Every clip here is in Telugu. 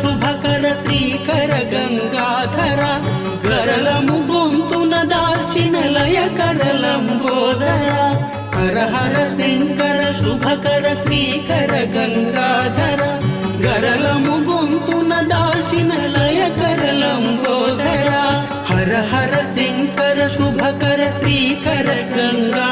శుభకర శ్రీకర గంగాధర గరలము గొంతున దాల్చిన లయకర లంబోదర హర హర శంకర శుభకర శ్రీకర గంగాధర గరలము గొంతున దాల్చిన లయకర లంబోదర హర హర శంకర శుభకర శ్రీకర గంగా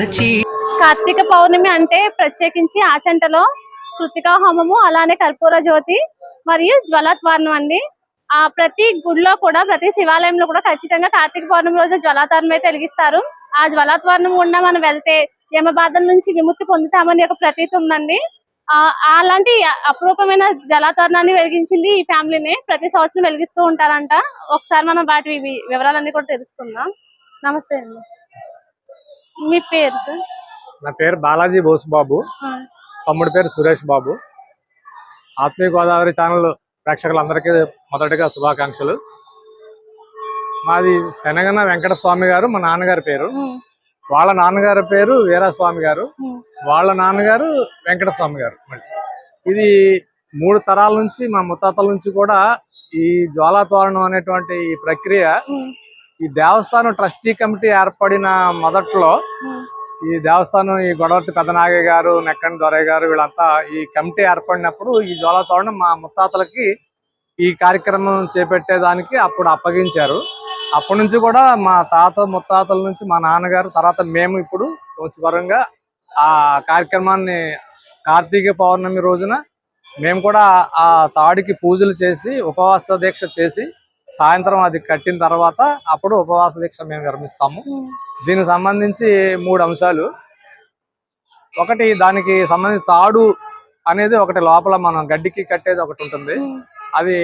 కొలచి కార్తీక పౌర్ణమి అంటే ప్రత్యేకించి ఆచంటలో కృతికా హోమము అలానే కర్పూర జ్యోతి మరియు జ్వలత్వారణం అండి. ఆ ప్రతి గుడిలో కూడా ప్రతి శివాలయంలో కూడా ఖచ్చితంగా కార్తీక పౌర్ణమి రోజు జ్వలాతారణం అయితే వెలిగిస్తారు. ఆ జ్వలత్వారణం గుండా మనం వెళ్తే యమ బాధల నుంచి విముక్తి పొందుతామని ఒక ప్రతీతి ఉందండి. ఆ అలాంటి అపురూపమైన జలాతరణాన్ని వెలిగించింది ఈ ఫ్యామిలీని. ప్రతి సంవత్సరం వెలిగిస్తూ ఉంటారంట. ఒకసారి మనం వాటి వివరాలన్నీ కూడా తెలుసుకుందాం. నమస్తే అండి. మీ పేరు సార్ నా పేరు బాలాజీ బోసు బాబు. తమ్ముడి పేరు సురేష్ బాబు. ఆత్మీయ గోదావరి ఛానల్ ప్రేక్షకులందరికీ మొదటగా శుభాకాంక్షలు. మాది శనగన వెంకట స్వామి గారు మా నాన్నగారి పేరు. వాళ్ళ నాన్నగారి పేరు వీరాస్వామి గారు. వాళ్ళ నాన్నగారు వెంకట స్వామి గారు ఇది మూడు తరాల నుంచి మా ముత్తాతల నుంచి కూడా ఈ జ్వాలా తోరణం అనేటువంటి ఈ ప్రక్రియ ఈ దేవస్థానం ట్రస్టీ కమిటీ ఏర్పడిన మొదట్లో ఈ దేవస్థానం ఈ గొడవర్తి పెద్దనాగయ్య గారు నెక్కండి దొరయ్య గారు వీళ్ళంతా ఈ కమిటీ ఏర్పడినప్పుడు ఈ జ్వాలా తోరణం మా ముత్తాతలకి ఈ కార్యక్రమం చేపట్టేదానికి అప్పుడు అప్పగించారు. అప్పటి నుంచి కూడా మా తాత ముత్తాతల నుంచి మా నాన్నగారు తర్వాత మేము ఇప్పుడు వంశపరంగా ఆ కార్యక్రమాన్ని కార్తీక పౌర్ణమి రోజున మేము కూడా ఆ తాడికి పూజలు చేసి ఉపవాస దీక్ష చేసి సాయంత్రం అది కట్టిన తర్వాత అప్పుడు ఉపవాస దీక్ష మేము విరమిస్తాము ఉమ్, దీనికి సంబంధించి మూడు అంశాలు. ఒకటి దానికి సంబంధించి తాడు అనేది ఒకటి లోపల మనం గడ్డికి కట్టేది ఒకటి ఉంటుంది. అది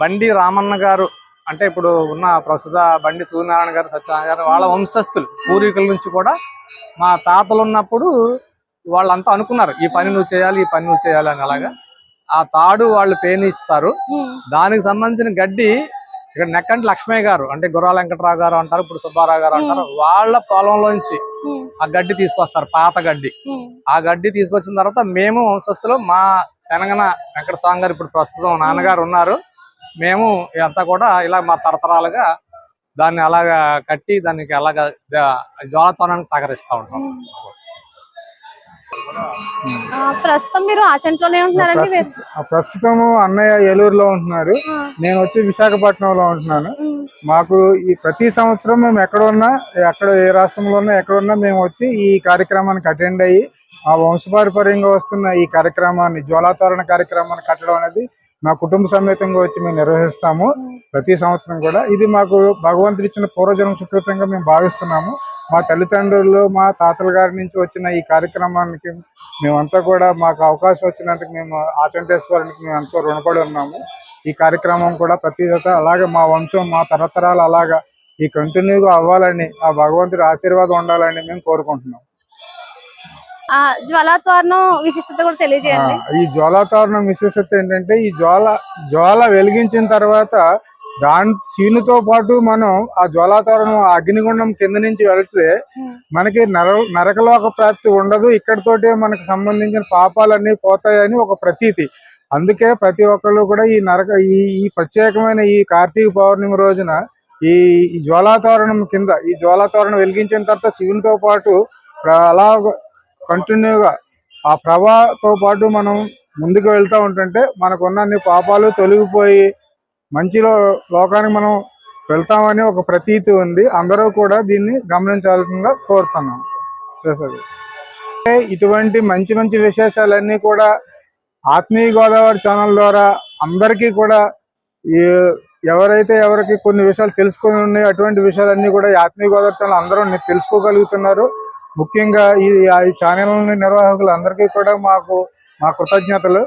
బండి రామన్న గారు అంటే ఇప్పుడు ఉన్న ప్రస్తుత బండి సూర్యనారాయణ గారు సత్యనారాయణ గారు వాళ్ళ వంశస్థులు. పూర్వీకుల నుంచి కూడా మా తాతలు ఉన్నప్పుడు వాళ్ళంతా అనుకున్నారు ఈ పని నువ్వు చేయాలి ఈ పని నువ్వు చేయాలి అని అలాగా. ఆ తాడు వాళ్ళు పేని ఇస్తారు ఉమ్, దానికి సంబంధించిన గడ్డి ఇక్కడ నెక్కంటి లక్ష్మయ్య గారు అంటే గుర్రాల వెంకటరావు గారు అంటారు ఇప్పుడు సుబ్బారావు గారు అంటారు వాళ్ళ పొలంలోంచి ఆ గడ్డి తీసుకొస్తారు పాత గడ్డి. ఆ గడ్డి తీసుకొచ్చిన తర్వాత మేము వంశస్థులు మా శనగన వెంకట స్వామి గారు ఇప్పుడు ప్రస్తుతం నాన్నగారు ఉన్నారు. మేము ఇదంతా కూడా ఇలా మా తరతరాలుగా దాన్ని అలాగా కట్టి దానికి అలాగా జ్వాలతోనాన్ని సహకరిస్తూ ఉంటాం. ప్రస్తుతం మీరు ఆచంట్లోనే ఉంటున్నారండి? అన్నయ్య ఏలూరులో ఉంటున్నారు. ఆ, నేను వచ్చి విశాఖపట్నంలో ఉంటున్నాను. మాకు ఈ ప్రతి సంవత్సరం మేము ఎక్కడ ఉన్నా ఎక్కడ ఏ రాష్ట్రంలో ఉన్నా ఎక్కడ ఉన్నా మేము వచ్చి ఈ కార్యక్రమానికి అటెండ్ అయ్యి ఆ వంశపారపర్యంగా వస్తున్న ఈ కార్యక్రమాన్ని జ్వాలాతోరణ కార్యక్రమాన్ని కట్టడం అనేది మా కుటుంబ సమేతంగా వచ్చి మేము నిర్వహిస్తాము ప్రతి సంవత్సరం కూడా. ఇది మాకు భగవంతుడు ఇచ్చిన పూర్వజన్మ సుకృతంగా మేము భావిస్తున్నాము. మా తల్లిదండ్రులు మా తాతల గారి నుంచి వచ్చిన ఈ కార్యక్రమానికి మేమంతా కూడా మాకు అవకాశం వచ్చినందుకు మేము ఆచంటేశ్వరానికి మేము ఎంతో రుణపడి ఉన్నాము. ఈ కార్యక్రమం కూడా ప్రతి అలాగే మా వంశం మా తరతరాలు అలాగా ఈ కంటిన్యూగా అవ్వాలని ఆ భగవంతుడి ఆశీర్వాదం ఉండాలని మేము కోరుకుంటున్నాం. ఆ జ్వలత్వారణం విశిష్టత కూడా తెలియజేయండి. ఈ జ్వాలాతోరణం విశేషత ఏంటంటే ఈ జ్వాల జ్వాల వెలిగించిన తర్వాత దాని సీనుతో పాటు మనం ఆ జ్వాలాతోరణం ఆ అగ్నిగుండం కింద నుంచి వెళ్తే మనకి నర నరకలోక ప్రాప్తి ఉండదు. ఇక్కడతోటే మనకు సంబంధించిన పాపాలన్నీ పోతాయని ఒక ప్రతీతి. అందుకే ప్రతి ఒక్కళ్ళు కూడా ఈ నరక ఈ ఈ ప్రత్యేకమైన ఈ కార్తీక పౌర్ణమి రోజున ఈ జ్వాలాతోరణం కింద ఈ జ్వాలాతోరణం వెలిగించిన తర్వాత శివునితో పాటు అలా కంటిన్యూగా ఆ ప్రభాతో పాటు మనం ముందుకు వెళ్తూ ఉంటుంటే మనకున్న అన్ని పాపాలు తొలగిపోయి మంచిలో లోకానికి మనం వెళ్తామని ఒక ప్రతీతి ఉంది. అందరూ కూడా దీన్ని గమనించాల్సిందిగా కోరుతున్నాం. ఇటువంటి మంచి మంచి విశేషాలన్నీ కూడా ఆత్మీయ గోదావరి ఛానల్ ద్వారా అందరికీ కూడా ఈ ఎవరైతే ఎవరికి కొన్ని విషయాలు తెలుసుకొని ఉన్నాయి అటువంటి విషయాలన్నీ కూడా ఆత్మీయ గోదావరి ఛానల్ అందరూ తెలుసుకోగలుగుతున్నారు. ముఖ్యంగా ఈ ఈ ఛానల్ నిర్వాహకులు అందరికీ కూడా మాకు మా కృతజ్ఞతలు.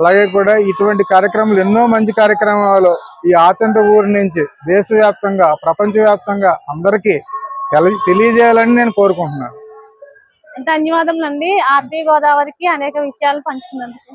అలాగే కూడా ఇటువంటి కార్యక్రమాలు ఎన్నో మంచి కార్యక్రమాలు ఈ ఆచంట ఊరు నుంచి దేశవ్యాప్తంగా ప్రపంచవ్యాప్తంగా అందరికీ తెలి తెలియజేయాలని నేను కోరుకుంటున్నాను. ధన్యవాదములండి. ఆర్బీ గోదావరికి అనేక విషయాలు పంచుకున్నందుకు.